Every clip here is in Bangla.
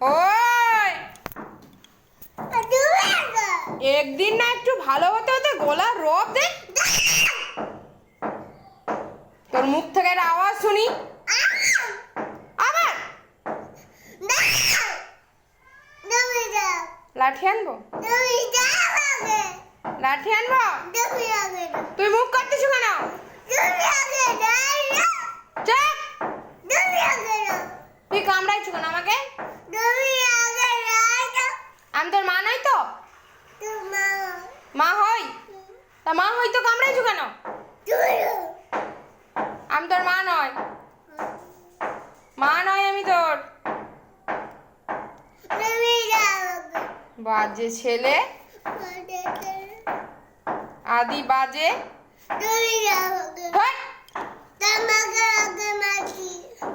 ওই! একদিন না একটু ভালো হতে হতে গলার রব দেখ তোর মুখ থেকে আওয়াজ শুনি। আবার! লাঠি আনব? লাঠি আনব? তুই মুখ করতেছ কেন? চুপ কামড়াইছো কেন আমাকে? আমি তোর মা নই তো? মা। হই? তা মা হই তো কামড়াইছো কেন? আমি তোর মা নয় মা নয় আমি তোর। বাজে ছেলে। আদি বাজে। হই,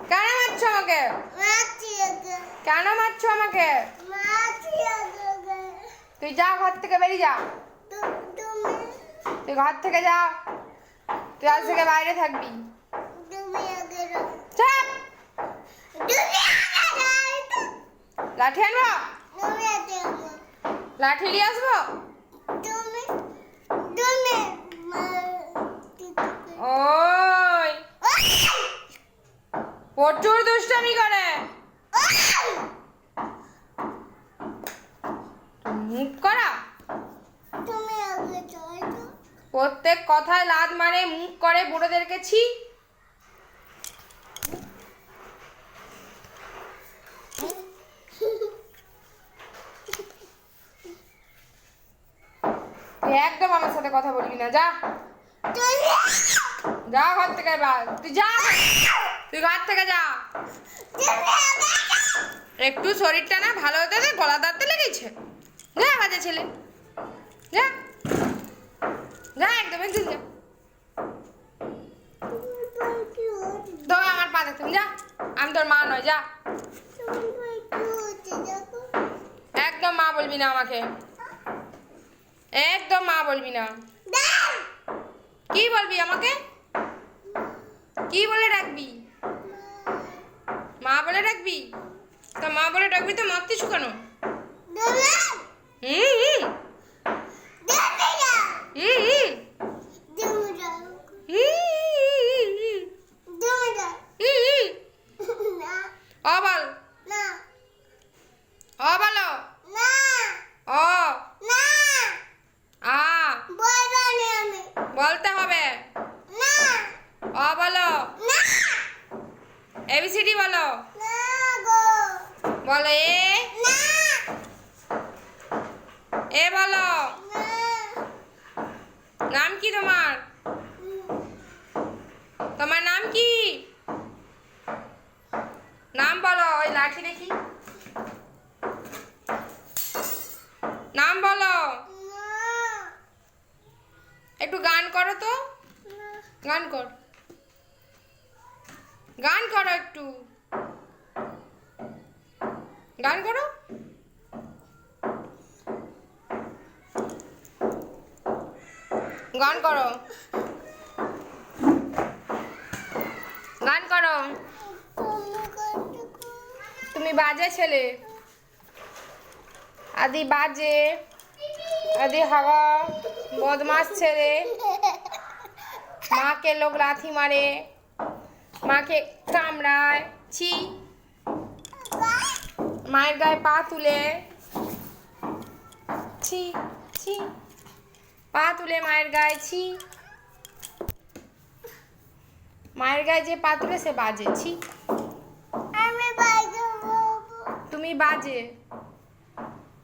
কেন মারছো আমাকে? কেন মারছো আমাকে? তুই যা ঘর থেকে বেরিয়ে যা। তুই ঘর থেকে যা। তুই আজ থেকে বাইরে থাকবি। লাঠি আনব? লাঠি নিয়ে আসব ওই প্রচুর দুষ্টামি করে মুখ করা? প্রত্যেক কথায় লাদ মারে মুখ করে বুড়োদেরকে ছি। একদম আমার সাথে কথা বলবি না যা। যা ঘর থেকে তুই যা। তুই ঘর থেকে যা। একটু শরীরটা না ভালো হতে গলা বাজে ছেলে। যা। যা, একদম যা। আমার পা যা। আমি তোর মা নয়, যা। একদম মা বলবি না আমাকে। একদম মা বলবি না। কি বলবি আমাকে? কি বলে ডাকবি মা বলে ডাকবি তা মা বলে ডাকবি তো মারতিস কেন? ও বল ও বলো ও আ বলতে হবে। ও বলো। এবিসিডি বলো বলো এ। এ বলো। নাম কি তোমার? তোমার নাম কি নাম বলো ওই লাঠি দেখি। নাম বলো। একটু গান করো তো। গান কর। গান করো একটু। গান করো। গান করো গান করো তুমি বাজে ছেলে। আদি বাজে। আদি হাওয়া। বদমাস ছেলে। মাকে লোক লাথি মারে। মাকে কামড়ায়। ছি। মায়ের গায়ে পা তুলে। ছি ছি। পা তুলে মায়ের গায়ে, ছি। মায়ের গায়ে যে পা তুলে সে বাজে, ছি। তুমি বাজে।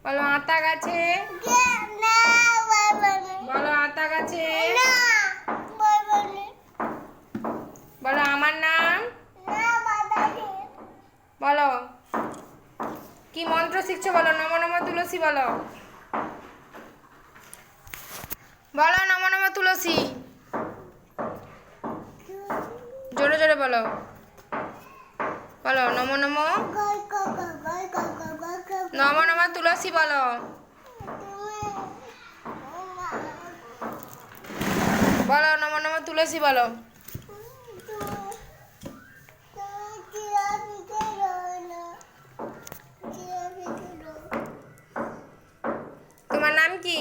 বলো আতা গাছে। বলো আতা গাছে। বলো আমার নাম। বলো। কি মন্ত্র শিখছো বলো? নম নম তুলসী বলো। বলো নম নম তুলসী। জোরে জোরে বলো। বলো নম নম। নম নম তুলসী বলো। বলো নম নম তুলসী বলো। তোমার নাম কি?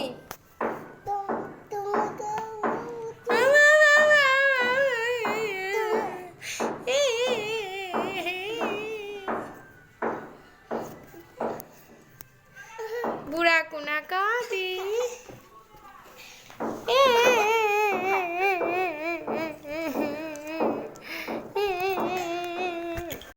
Kunakati.